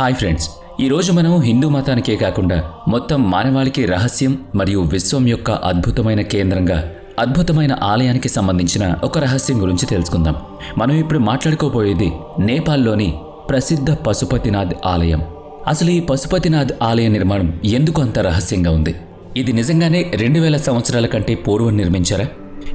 Hi friends ఈరోజు మనం హిందూ మతానికే కాకుండా మొత్తం మానవాళికి రహస్యం మరియు విశ్వం యొక్క అద్భుతమైన కేంద్రంగా అద్భుతమైన ఆలయానికి సంబంధించిన ఒక రహస్యం గురించి తెలుసుకుందాం. మనం ఇప్పుడు మాట్లాడుకోబోయేది నేపాల్లోని ప్రసిద్ధ పశుపతినాథ్ ఆలయం. అసలు ఈ పశుపతినాథ్ ఆలయ నిర్మాణం ఎందుకు అంత రహస్యంగా ఉంది? ఇది నిజంగానే రెండు వేల సంవత్సరాల కంటే పూర్వం నిర్మించారా?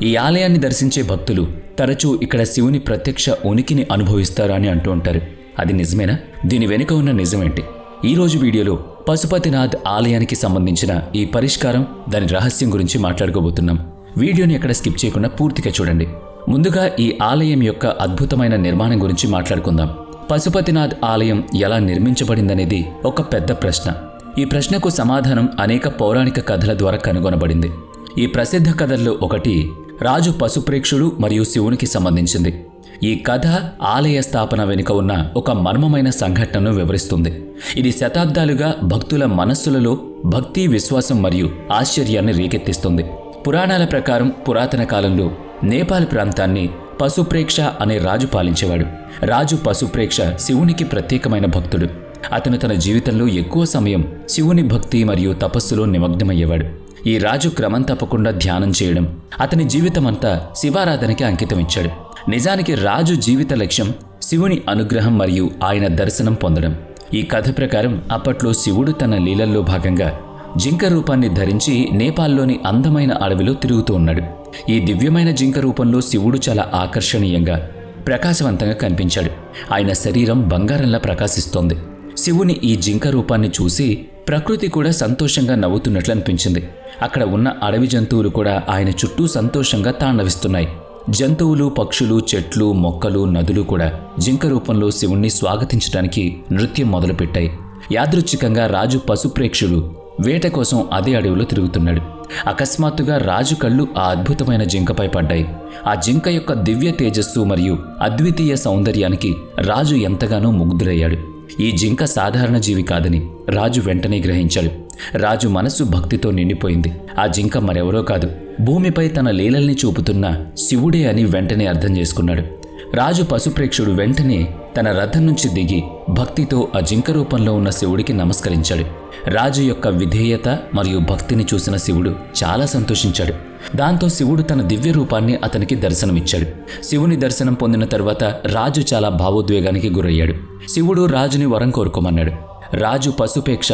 ఈ ఆలయాన్ని దర్శించే భక్తులు తరచూ ఇక్కడ శివుని ప్రత్యక్ష ఉనికిని అనుభవిస్తారా అని అంటూ ఉంటారు. అది నిజమేనా? దీని వెనుక ఉన్న నిజమేంటి? ఈ రోజు వీడియోలో పశుపతినాథ్ ఆలయానికి సంబంధించిన ఈ పరిష్కారం దాని రహస్యం గురించి మాట్లాడుకోబోతున్నాం. వీడియోని ఎక్కడ స్కిప్ చేయకుండా పూర్తిగా చూడండి. ముందుగా ఈ ఆలయం యొక్క అద్భుతమైన నిర్మాణం గురించి మాట్లాడుకుందాం. పశుపతినాథ్ ఆలయం ఎలా నిర్మించబడిందనేది ఒక పెద్ద ప్రశ్న. ఈ ప్రశ్నకు సమాధానం అనేక పౌరాణిక కథల ద్వారా కనుగొనబడింది. ఈ ప్రసిద్ధ కథల్లో ఒకటి రాజు పశుప్రేక్షుడు మరియు శివునికి సంబంధించింది. ఈ కథ ఆలయ స్థాపన వెనుక ఉన్న ఒక మర్మమైన సంఘటనను వివరిస్తుంది. ఇది శతాబ్దాలుగా భక్తుల మనస్సులలో భక్తి విశ్వాసం మరియు ఆశ్చర్యాన్ని రేకెత్తిస్తుంది. పురాణాల ప్రకారం పురాతన కాలంలో నేపాల్ ప్రాంతాన్ని పశుప్రేక్ష అనే రాజు పాలించేవాడు. రాజు పశుప్రేక్ష శివునికి ప్రత్యేకమైన భక్తుడు. అతను తన జీవితంలో ఎక్కువ సమయం శివుని భక్తి మరియు తపస్సులో నిమగ్నమయ్యేవాడు. ఈ రాజు క్రమం తప్పకుండా ధ్యానం చేయడం అతని జీవితమంతా శివారాధనకి అంకితం ఇచ్చాడు నిజానికి రాజు జీవిత లక్ష్యం శివుని అనుగ్రహం మరియు ఆయన దర్శనం పొందడం. ఈ కథ ప్రకారం అప్పట్లో శివుడు తన లీలల్లో భాగంగా జింక రూపాన్ని ధరించి నేపాల్లోని అందమైన అడవిలో తిరుగుతూ ఉన్నాడు. ఈ దివ్యమైన జింక రూపంలో శివుడు చాలా ఆకర్షణీయంగా ప్రకాశవంతంగా కనిపించాడు. ఆయన శరీరం బంగారంలా ప్రకాశిస్తోంది. శివుని ఈ జింక రూపాన్ని చూసి ప్రకృతి కూడా సంతోషంగా నవ్వుతున్నట్లు అనిపించింది. అక్కడ ఉన్న అడవి జంతువులు కూడా ఆయన చుట్టూ సంతోషంగా తాండవిస్తున్నాయి. జంతువులు పక్షులు చెట్లు మొక్కలు నదులు కూడా జింక రూపంలో శివుణ్ణి స్వాగతించడానికి నృత్యం మొదలుపెట్టాయి. యాదృచ్ఛికంగా రాజు పశుప్రేక్షుడు వేట కోసం అదే అడవిలో తిరుగుతున్నాడు. అకస్మాత్తుగా రాజు కళ్ళు ఆ అద్భుతమైన జింకపై పడ్డాయి. ఆ జింక యొక్క దివ్య తేజస్సు మరియు అద్వితీయ సౌందర్యానికి రాజు ఎంతగానో ముగ్ధులయ్యాడు. ఈ జింక సాధారణ జీవి కాదని రాజు వెంటనే గ్రహించాడు. రాజు మనస్సు భక్తితో నిండిపోయింది. ఆ జింక మరెవరో కాదు. భూమిపై తన లీలల్ని చూపుతున్న శివుడే అని వెంటనే అర్థం చేసుకున్నాడు. రాజు పశుప్రేక్షుడు వెంటనే తన రథం నుంచి దిగి భక్తితో ఆ జింక రూపంలో ఉన్న శివుడికి నమస్కరించాడు. రాజు యొక్క విధేయత మరియు భక్తిని చూసిన శివుడు చాలా సంతోషించాడు. దాంతో శివుడు తన దివ్య రూపాన్ని అతనికి దర్శనమిచ్చాడు. శివుని దర్శనం పొందిన తర్వాత రాజు చాలా భావోద్వేగానికి గురయ్యాడు. శివుడు రాజుని వరం కోరుకోమన్నాడు. రాజు పశుపేక్ష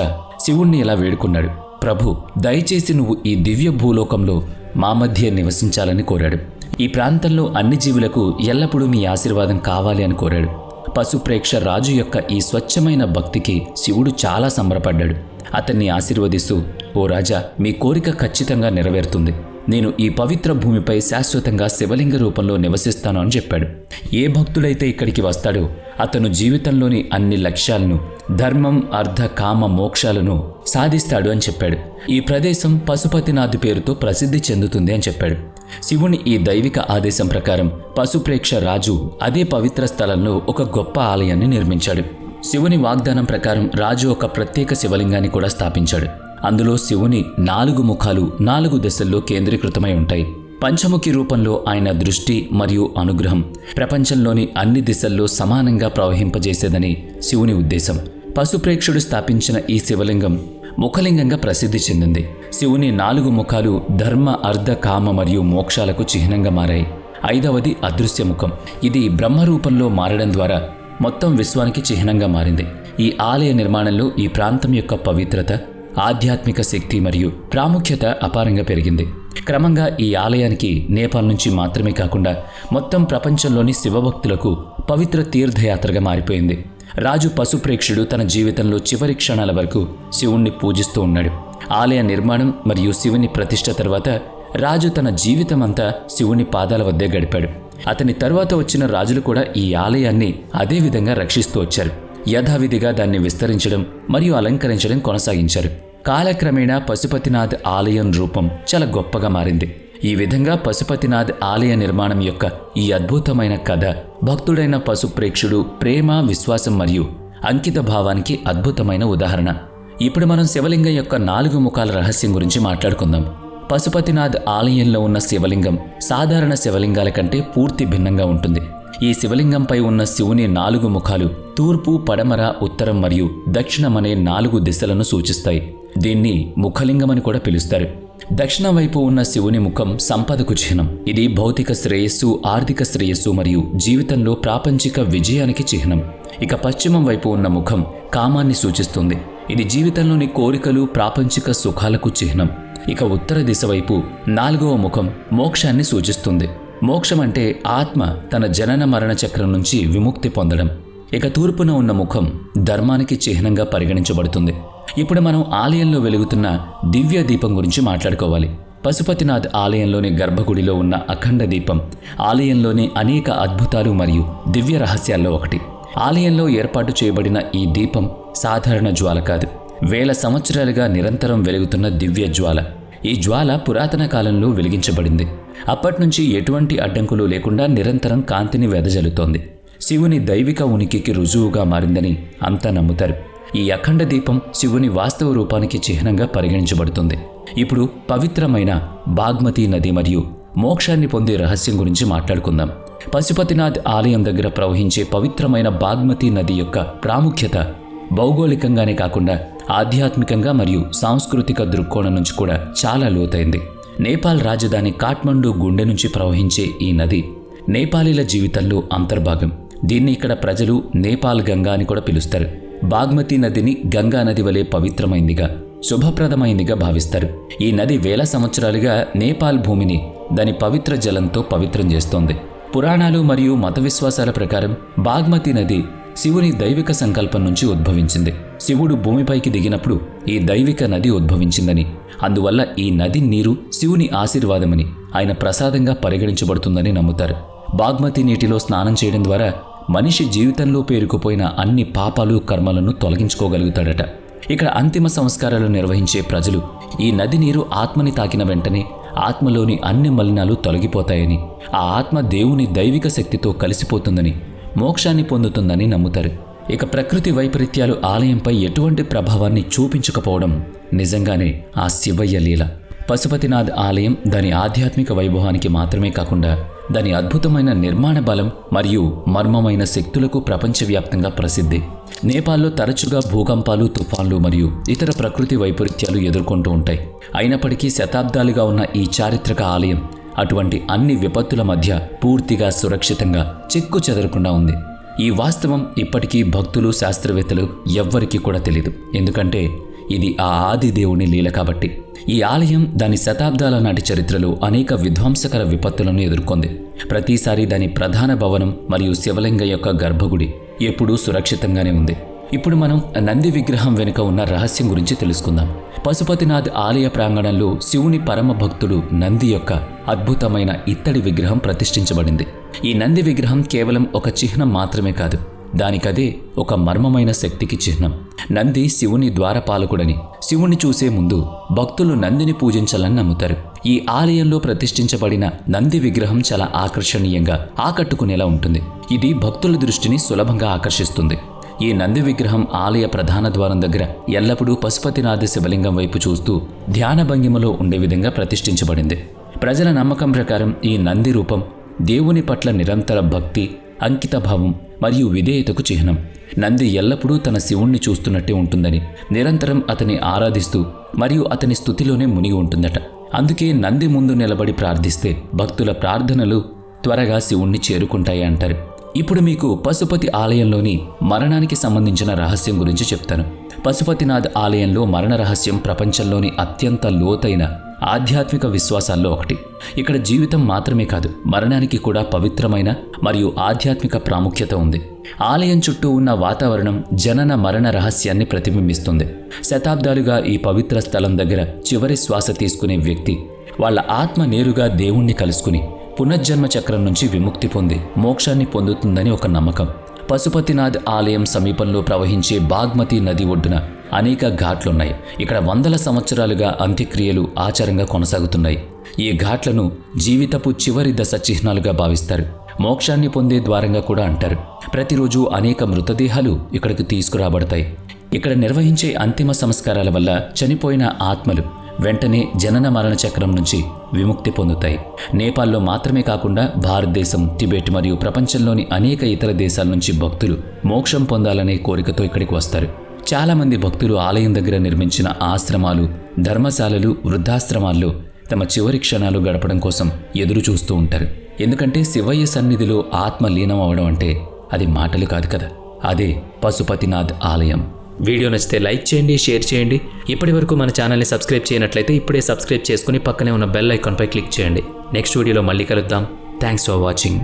శివుణ్ణి ఇలా వేడుకున్నాడు. ప్రభు దయచేసి నువ్వు ఈ దివ్య భూలోకంలో మా మధ్య నివసించాలని కోరాడు. ఈ ప్రాంతంలో అన్ని జీవులకు ఎల్లప్పుడూ మీ ఆశీర్వాదం కావాలి అని కోరాడు. పశుప్రేక్ష రాజు యొక్క ఈ స్వచ్ఛమైన భక్తికి శివుడు చాలా సంబరపడ్డాడు. అతన్ని ఆశీర్వదిస్తూ ఓ రాజా మీ కోరిక ఖచ్చితంగా నెరవేరుతుంది. నేను ఈ పవిత్ర భూమిపై శాశ్వతంగా శివలింగ రూపంలో నివసిస్తాను అని చెప్పాడు. ఏ భక్తుడైతే ఇక్కడికి వస్తాడో అతను జీవితంలోని అన్ని లక్ష్యాలను ధర్మం అర్ధ కామ మోక్షాలను సాధిస్తాడు అని చెప్పాడు. ఈ ప్రదేశం పశుపతినాథ్ పేరుతో ప్రసిద్ధి చెందుతుంది అని చెప్పాడు. శివుని ఈ దైవిక ఆదేశం ప్రకారం పశుప్రేక్ష రాజు అదే పవిత్ర స్థలంలో ఒక గొప్ప ఆలయాన్ని నిర్మించాడు. శివుని వాగ్దానం ప్రకారం రాజు ఒక ప్రత్యేక శివలింగాన్ని కూడా స్థాపించాడు. అందులో శివుని నాలుగు ముఖాలు నాలుగు దశల్లో కేంద్రీకృతమై ఉంటాయి. పంచముఖి రూపంలో ఆయన దృష్టి మరియు అనుగ్రహం ప్రపంచంలోని అన్ని దిశల్లో సమానంగా ప్రవహింపజేసేదని శివుని ఉద్దేశం. పశుప్రేక్షుడు స్థాపించిన ఈ శివలింగం ముఖలింగంగా ప్రసిద్ధి చెందింది. శివుని నాలుగు ముఖాలు ధర్మ అర్ధ కామ మరియు మోక్షాలకు చిహ్నంగా మారాయి. ఐదవది అదృశ్య ముఖం. ఇది బ్రహ్మ రూపంలో మారడం ద్వారా మొత్తం విశ్వానికి చిహ్నంగా మారింది. ఈ ఆలయ నిర్మాణంలో ఈ ప్రాంతం యొక్క పవిత్రత ఆధ్యాత్మిక శక్తి మరియు ప్రాముఖ్యత అపారంగా పెరిగింది. క్రమంగా ఈ ఆలయానికి నేపాల్ నుంచి మాత్రమే కాకుండా మొత్తం ప్రపంచంలోని శివభక్తులకు పవిత్ర తీర్థయాత్రగా మారిపోయింది. రాజు పశుప్రేక్షుడు తన జీవితంలో చివరి క్షణాల వరకు శివుణ్ణి పూజిస్తూ ఉన్నాడు. ఆలయ నిర్మాణం మరియు శివుని ప్రతిష్ట తర్వాత రాజు తన జీవితమంతా శివుని పాదాల వద్దే గడిపాడు. అతని తరువాత వచ్చిన రాజులు కూడా ఈ ఆలయాన్ని అదే విధంగా రక్షిస్తూ వచ్చారు. యథావిధిగా దాన్ని విస్తరించడం మరియు అలంకరించడం కొనసాగించారు. కాలక్రమేణా పశుపతినాథ్ ఆలయం రూపం చాలా గొప్పగా మారింది. ఈ విధంగా పశుపతినాథ్ ఆలయ నిర్మాణం యొక్క ఈ అద్భుతమైన కథ భక్తుడైన పశుప్రేక్షుడు ప్రేమ విశ్వాసం మరియు అంకిత భావానికి అద్భుతమైన ఉదాహరణ. ఇప్పుడు మనం శివలింగం యొక్క నాలుగు ముఖాల రహస్యం గురించి మాట్లాడుకుందాం. పశుపతినాథ్ ఆలయంలో ఉన్న శివలింగం సాధారణ శివలింగాల కంటే పూర్తి భిన్నంగా ఉంటుంది. ఈ శివలింగంపై ఉన్న శివుని నాలుగు ముఖాలు తూర్పు పడమర ఉత్తరం మరియు దక్షిణం అనే నాలుగు దిశలను సూచిస్తాయి. దీన్ని ముఖలింగమని కూడా పిలుస్తారు. దక్షిణ వైపు ఉన్న శివుని ముఖం సంపదకు చిహ్నం. ఇది భౌతిక శ్రేయస్సు ఆర్థిక శ్రేయస్సు మరియు జీవితంలో ప్రాపంచిక విజయానికి చిహ్నం. ఇక పశ్చిమం వైపు ఉన్న ముఖం కామాన్ని సూచిస్తుంది. ఇది జీవితంలోని కోరికలు ప్రాపంచిక సుఖాలకు చిహ్నం. ఇక ఉత్తర దిశ వైపు నాలుగవ ముఖం మోక్షాన్ని సూచిస్తుంది. మోక్షం అంటే ఆత్మ తన జనన మరణ చక్రం నుంచి విముక్తి పొందడం. ఇక తూర్పున ఉన్న ముఖం ధర్మానికి చిహ్నంగా పరిగణించబడుతుంది. ఇప్పుడు మనం ఆలయంలో వెలుగుతున్న దివ్య దీపం గురించి మాట్లాడుకోవాలి. పశుపతినాథ్ ఆలయంలోని గర్భగుడిలో ఉన్న అఖండ దీపం ఆలయంలోని అనేక అద్భుతాలు మరియు దివ్య రహస్యాల్లో ఒకటి. ఆలయంలో ఏర్పాటు చేయబడిన ఈ దీపం సాధారణ జ్వాల కాదు. వేల సంవత్సరాలుగా నిరంతరం వెలుగుతున్న దివ్య జ్వాల. ఈ జ్వాల పురాతన కాలంలో వెలిగించబడింది. అప్పటినుంచి ఎటువంటి అడ్డంకులు లేకుండా నిరంతరం కాంతిని వెదజల్లుతోంది. శివుని దైవిక ఉనికికి రుజువుగా మారిందని అంతా నమ్ముతారు. ఈ అఖండ దీపం శివుని వాస్తవ రూపానికి చిహ్నంగా పరిగణించబడుతుంది. ఇప్పుడు పవిత్రమైన బాగ్మతి నది మరియు మోక్షాన్ని పొందే రహస్యం గురించి మాట్లాడుకుందాం. పశుపతినాథ్ ఆలయం దగ్గర ప్రవహించే పవిత్రమైన బాగ్మతి నది యొక్క ప్రాముఖ్యత భౌగోళికంగానే కాకుండా ఆధ్యాత్మికంగా మరియు సాంస్కృతిక దృక్కోణం నుంచి కూడా చాలా లోతైంది. నేపాల్ రాజధాని కాఠ్మండు గుండె నుంచి ప్రవహించే ఈ నది నేపాలీల జీవితంలో అంతర్భాగం. దీన్ని ఇక్కడ ప్రజలు నేపాల్ గంగా అని కూడా పిలుస్తారు. బాగ్మతి నదిని గంగా నది వలె పవిత్రమైందిగా శుభప్రదమైందిగా భావిస్తారు. ఈ నది వేల సంవత్సరాలుగా నేపాల్ భూమిని దాని పవిత్ర జలంతో పవిత్రం చేస్తోంది. పురాణాలు మరియు మత విశ్వాసాల ప్రకారం బాగ్మతి నది శివుని దైవిక సంకల్పం నుంచి ఉద్భవించింది. శివుడు భూమిపైకి దిగినప్పుడు ఈ దైవిక నది ఉద్భవించిందని అందువల్ల ఈ నది నీరు శివుని ఆశీర్వాదమని ఆయన ప్రసాదంగా పరిగణించబడుతుందని నమ్ముతారు. బాగ్మతి నీటిలో స్నానం చేయడం ద్వారా మనిషి జీవితంలో పేరుకుపోయిన అన్ని పాపాలు కర్మలను తొలగించుకోగలుగుతాడట. ఇక్కడ అంతిమ సంస్కారాలు నిర్వహించే ప్రజలు ఈ నది నీరు ఆత్మని తాకిన వెంటనే ఆత్మలోని అన్ని మలినాలు తొలగిపోతాయని ఆ ఆత్మ దేవుని దైవిక శక్తితో కలిసిపోతుందని మోక్షాన్ని పొందుతుందని నమ్ముతారు. ఇక ప్రకృతి వైపరీత్యాలు ఆలయంపై ఎటువంటి ప్రభావాన్ని చూపించకపోవడం నిజంగానే ఆ శివయ్య లీల. పశుపతినాథ్ ఆలయం దాని ఆధ్యాత్మిక వైభవానికి మాత్రమే కాకుండా దాని అద్భుతమైన నిర్మాణ బలం మరియు మర్మమైన శక్తులకు ప్రపంచవ్యాప్తంగా ప్రసిద్ధి. నేపాల్లో తరచుగా భూకంపాలు తుఫాన్లు మరియు ఇతర ప్రకృతి వైపరీత్యాలు ఎదుర్కొంటూ ఉంటాయి. అయినప్పటికీ శతాబ్దాలుగా ఉన్న ఈ చారిత్రక ఆలయం అటువంటి అన్ని విపత్తుల మధ్య పూర్తిగా సురక్షితంగా చెక్కు చెదరకుండా ఉంది. ఈ వాస్తవం ఇప్పటికీ భక్తులు శాస్త్రవేత్తలు ఎవ్వరికీ కూడా తెలియదు ఎందుకంటే ఇది ఆ ఆది దేవుని లీల కాబట్టి. ఈ ఆలయం దాని శతాబ్దాల నాటి చరిత్రలో అనేక విధ్వంసకర విపత్తులను ఎదుర్కొంది. ప్రతిసారి దాని ప్రధాన భవనం మరియు శివలింగ యొక్క గర్భగుడి ఎప్పుడూ సురక్షితంగానే ఉంది. ఇప్పుడు మనం నంది విగ్రహం వెనుక ఉన్న రహస్యం గురించి తెలుసుకుందాం. పశుపతినాథ్ ఆలయ ప్రాంగణంలో శివుని పరమ భక్తుడు నంది యొక్క అద్భుతమైన ఇత్తడి విగ్రహం ప్రతిష్ఠించబడింది. ఈ నంది విగ్రహం కేవలం ఒక చిహ్నం మాత్రమే కాదు దానికదే ఒక మర్మమైన శక్తికి చిహ్నం. నంది శివుని ద్వారపాలకుడని. శివుని చూసే ముందు భక్తులు నందిని పూజించాలని నమ్ముతారు. ఈ ఆలయంలో ప్రతిష్ఠించబడిన నంది విగ్రహం చాలా ఆకర్షణీయంగా ఆకట్టుకునేలా ఉంటుంది. ఇది భక్తుల దృష్టిని సులభంగా ఆకర్షిస్తుంది. ఈ నంది విగ్రహం ఆలయ ప్రధాన ద్వారం దగ్గర ఎల్లప్పుడూ పశుపతినాథ శివలింగం వైపు చూస్తూ ధ్యాన భంగిమలో ఉండే విధంగా ప్రతిష్ఠించబడింది. ప్రజల నమ్మకం ప్రకారం ఈ నంది రూపం దేవుని పట్ల నిరంతర భక్తి అంకితభావం మరియు విధేయతకు చిహ్నం. నంది ఎల్లప్పుడూ తన శివుణ్ణి చూస్తున్నట్టే ఉంటుందని నిరంతరం అతని ఆరాధిస్తూ మరియు అతని స్థుతిలోనే మునిగి ఉంటుందట. అందుకే నంది ముందు నిలబడి ప్రార్థిస్తే భక్తుల ప్రార్థనలు త్వరగా శివుణ్ణి చేరుకుంటాయి అంటారు. ఇప్పుడు మీకు పశుపతి ఆలయంలోని మరణానికి సంబంధించిన రహస్యం గురించి చెప్తాను. పశుపతినాథ్ ఆలయంలో మరణ రహస్యం ప్రపంచంలోని అత్యంత లోతైన ఆధ్యాత్మిక విశ్వాసాల్లో ఒకటి. ఇక్కడ జీవితం మాత్రమే కాదు మరణానికి కూడా పవిత్రమైన మరియు ఆధ్యాత్మిక ప్రాముఖ్యత ఉంది. ఆలయం చుట్టూ ఉన్న వాతావరణం జనన మరణ రహస్యాన్ని ప్రతిబింబిస్తుంది. శతాబ్దాలుగా ఈ పవిత్ర స్థలం దగ్గర చివరి శ్వాస తీసుకునే వ్యక్తి వాళ్ళ ఆత్మ నేరుగా దేవుణ్ణి కలుసుకుని పునర్జన్మ చక్రం నుంచి విముక్తి పొంది మోక్షాన్ని పొందుతుందని ఒక నమ్మకం. పశుపతినాథ్ ఆలయం సమీపంలో ప్రవహించే బాగ్మతి నది ఒడ్డున అనేక ఘాట్లున్నాయి. ఇక్కడ వందల సంవత్సరాలుగా అంత్యక్రియలు ఆచారంగా కొనసాగుతున్నాయి. ఈ ఘాట్లను జీవితపు చివరి దశ చిహ్నాలుగా భావిస్తారు. మోక్షాన్ని పొందే ద్వారంగా కూడా అంటారు. ప్రతిరోజు అనేక మృతదేహాలు ఇక్కడికి తీసుకురాబడతాయి. ఇక్కడ నిర్వహించే అంతిమ సంస్కారాల వల్ల చనిపోయిన ఆత్మలు వెంటనే జనన మరణ చక్రం నుంచి విముక్తి పొందుతాయి. నేపాల్లో మాత్రమే కాకుండా భారతదేశం టిబెట్ మరియు ప్రపంచంలోని అనేక ఇతర దేశాల నుంచి భక్తులు మోక్షం పొందాలనే కోరికతో ఇక్కడికి వస్తారు. చాలామంది భక్తులు ఆలయం దగ్గర నిర్మించిన ఆశ్రమాలు ధర్మశాలలు వృద్ధాశ్రమాల్లో తమ చివరి క్షణాలు గడపడం కోసం ఎదురు చూస్తూ ఉంటారు. ఎందుకంటే శివయ్య సన్నిధిలో ఆత్మ లీనం అవడం అంటే అది మాటలు కాదు కదా. అదే పశుపతినాథ్ ఆలయం. వీడియో నచ్చితే లైక్ చేయండి షేర్ చేయండి. ఇప్పటి వరకు మన ఛానల్ని సబ్స్క్రైబ్ చేయనట్లయితే ఇప్పుడే సబ్స్క్రైబ్ చేసుకుని పక్కనే ఉన్న బెల్ ఐకాన్పై క్లిక్ చేయండి. నెక్స్ట్ వీడియోలో మళ్ళీ కలుద్దాం. Thanks for watching